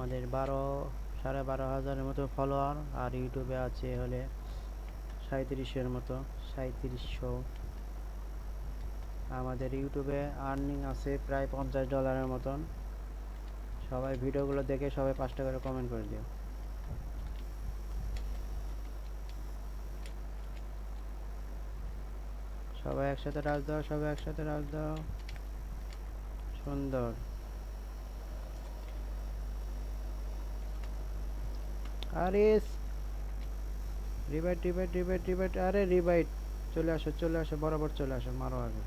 আমাদের বারো, সাড়ে বারো হাজারের মতো ফলোয়ার আর ইউটিউবে আছে হলে সাঁত্রিশের মতো সাঁত্রিশশো আমাদের ইউটিউবে আর্নিং আছে প্রায় পঞ্চাশ ডলারের মতন। সবাই ভিডিওগুলো দেখে সবাই পাঁচটা করে কমেন্ট করে দিও। সবাই একসাথে রাজ দাও, সবাই একসাথে রাজ দাও। সুন্দর। আরে রিবাইট রিবাইট রিবাইট রিবাইট আরে রিবাইট চলে আসো চলে আসো, বরাবর চলে আসো, মারো আগে।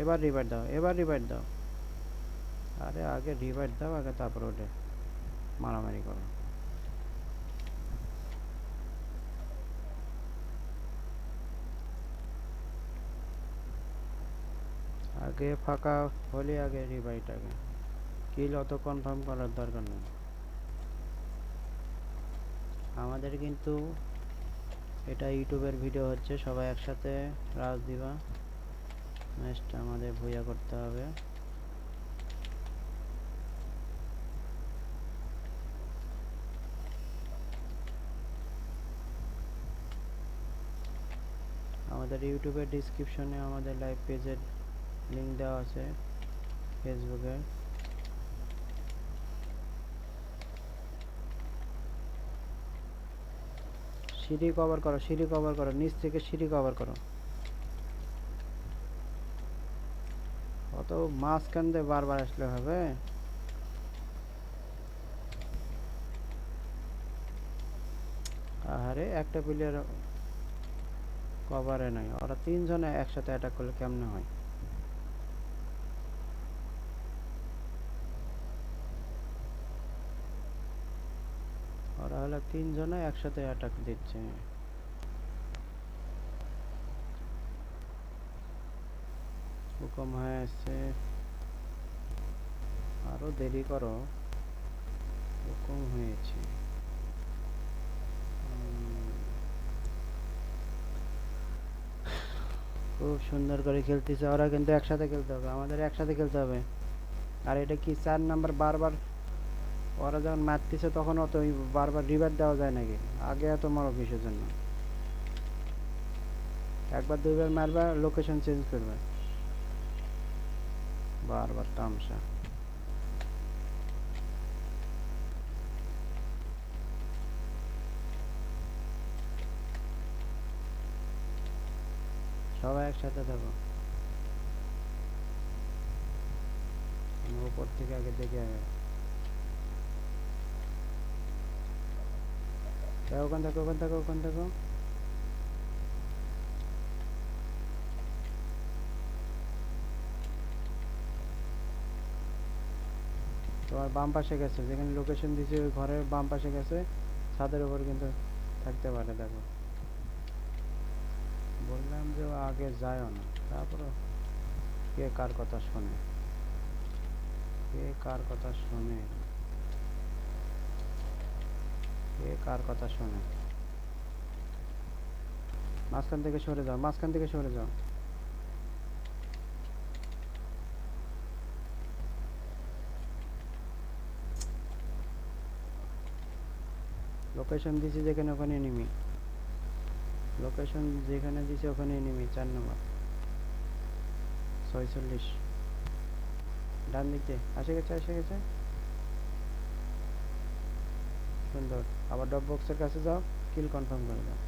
এবার রিবাইট দাও, এবার রিবাইট দাও। আরে আগে রিবাইট দাও, আগে তারপর ওঠে। মারামারি করো। আগে ফাঁকা হলে আগে রিবাইট আগে। কিল অত কনফার্ম করার দরকার নেই। আমাদের কিন্তু এটা ইউটিউবের ভিডিও হচ্ছে, সবাই একসাথে রাজ দিবা। ম্যাচটা আমাদের ভুইয়া করতে হবে। আমাদের ইউটিউবের ডিসক্রিপশনে আমাদের লাইভ পেজের লিঙ্ক দেওয়া আছে ফেসবুকের সিঁড়ি কভার করো, সিঁড়ি কভার করো, নিচ থেকে সিঁড়ি কভার করো। অত মাঝখান দিয়ে বারবার আসলে হবে। আরে একটা প্লেয়ার কভারে নাই। ওরা তিনজনে একসাথে অ্যাটাক করলে কেমনে হয় ওরা হলো তিনজনে একসাথে অ্যাটাক দিচ্ছে। হুকুম হয়ে আসছে আরও দেরি করো। হুকুম হয়েছে। খুব সুন্দর করে খেলতেছে। ওরা কিন্তু একসাথে খেলতে হবে। আমাদের একসাথে খেলতে হবে। আর এটা কি চার নাম্বার বারবার ওরা যখন মারতেছে তখন অত বারবার রিভার দেওয়া যায় নাকি? আগে এত মারো কিসের জন্য? একবার দুইবার মারবা লোকেশন চেঞ্জ করবে। বারবার তামসা। সবাই একসাথে থাকো। উপর থেকে আগে দেখে আগে ওখান থেকে ওখান থেকে ওখান থেকে তোমার বাম পাশে গেছে, যেখানে লোকেশন দিয়েছে ওই ঘরের বাম পাশে গেছে, ছাদের উপর কিন্তু থাকতে পারে, দেখো। বললাম যে আগে যায়ও না তারপরে কে কার কথা শোনে? কে কার কথা শোনে? কার কথা শোনে? মাঝখান থেকে সরে যাও, মাঝখান থেকে সরে যাও। লোকেশন দিছি যেখানে ওখানে নিমি লোকেশন যেখানে দিছি ওখানে নিমি চার নম্বর ছয়চল্লিশ। ডান দিক আসে গেছে এসে গেছে। সুন্দর। আবার ডব বক্সের কাছে যাও কিল কনফার্ম করে দাও।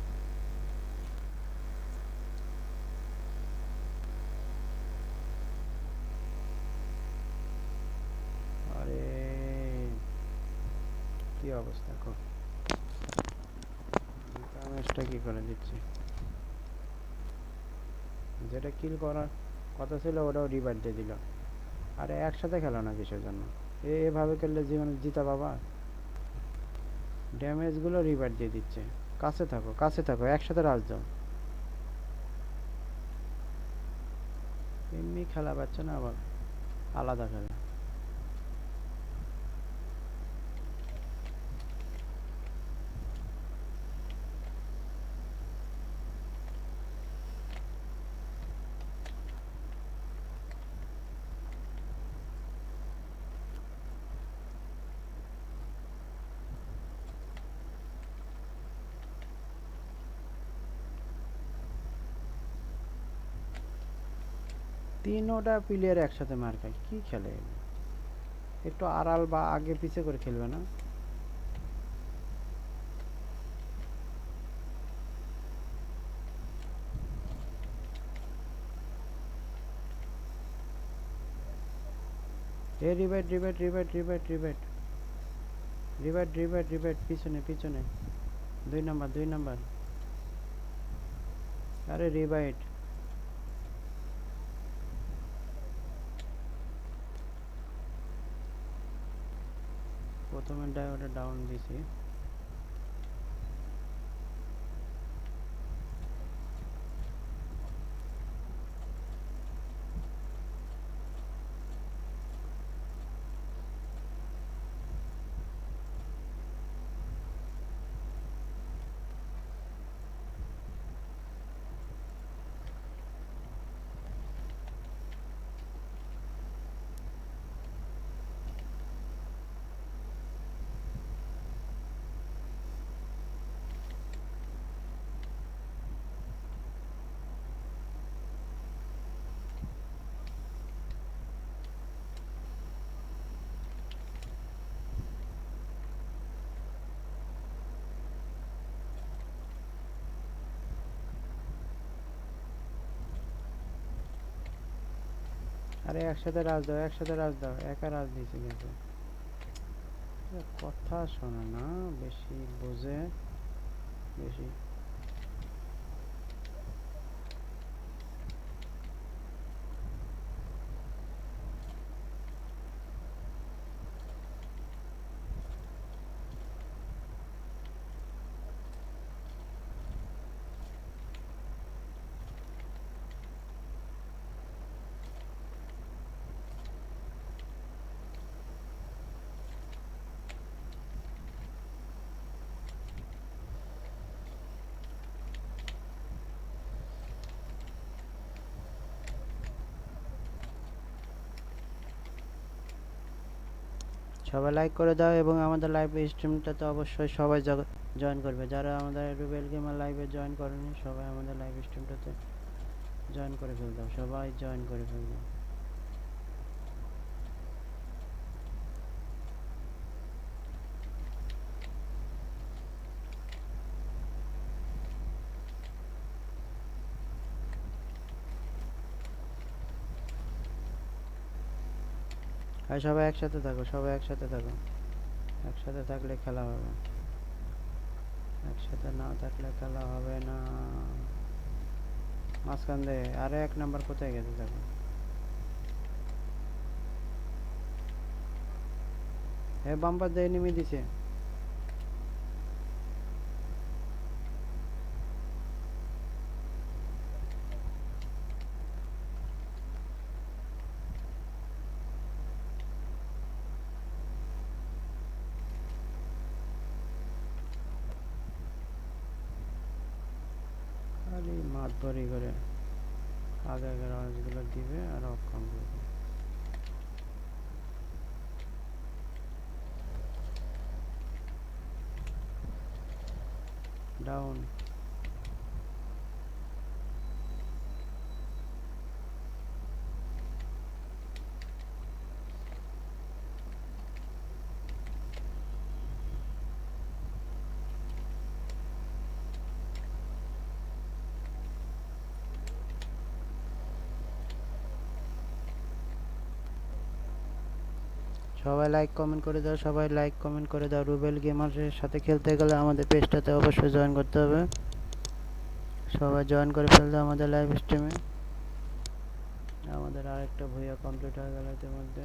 আরে, কি অবস্থা খুব কি করে দিচ্ছি? যেটা কিল করার কথা ছিল, ওটাও রিভার দিয়ে দিল। আরে, একসাথে খেলো না কিসের জন্য? এভাবে খেললে জীবনে জিতা বাবা ড্যামেজগুলো রিভার দিয়ে দিচ্ছে। কাছে থাকো কাছে থাকো, একসাথে রাজ এমনি খেলা পাচ্ছে না আবার, আলাদা খেলা। তিনোটা প্লেয়ার একসাথে মার খায়। কি খেলে একটু আড়াল বা আগে পিছে করে খেলবে না? এ rebate rebate rebate rebate rebate rebate rebate rebate পিছনে পিছনে। দুই নাম্বার দুই নাম্বার। আরে রিবাইট প্রথমে ডায়োডে ডাউন দিছি আরে একসাথে রাজ দাও, একসাথে রাজ দাও, একা রাজ দিয়েছি কিন্তু। কথা শোনে না, বেশি বোঝে, বেশি সবাই লাইক করে দাও এবং আমাদের লাইভ স্ট্রিমটাতে অবশ্যই সবাই জয়েন করবে। যারা আমাদের রুবেল গেমার লাইভে জয়েন করেনি, সবাই আমাদের লাইভ স্ট্রিমটাতে জয়েন করে ফেল সবাই জয়েন করে ফেল আর সবাই একসাথে থাকো, সবাই একসাথে থাকো। একসাথে থাকলে খেলা হবে। একসাথে না থাকলে খেলা হবে না। মাঝখান দিয়ে আরে এক নাম্বার কোথায় গেছে দেখো? হ্যাঁ বাম্পার দিয়ে নেমে দিছে। খালি মাত ভরি করে আগে আগে রাজগুলো দিবে আর অফ কাম করবে। ডাউন সবাই লাইক কমেন্ট করে দাও, সবাই লাইক কমেন্ট করে দাও। রুবেল গেমারের সাথে খেলতে গেলে আমাদের পেজটাতে অবশ্যই জয়েন করতে হবে। সবাই জয়েন করে ফেলতে আমাদের লাইভ স্ট্রিমে আমাদের আরেকটা ভুইয়া কমপ্লিট হয়ে গেল ইতিমধ্যে।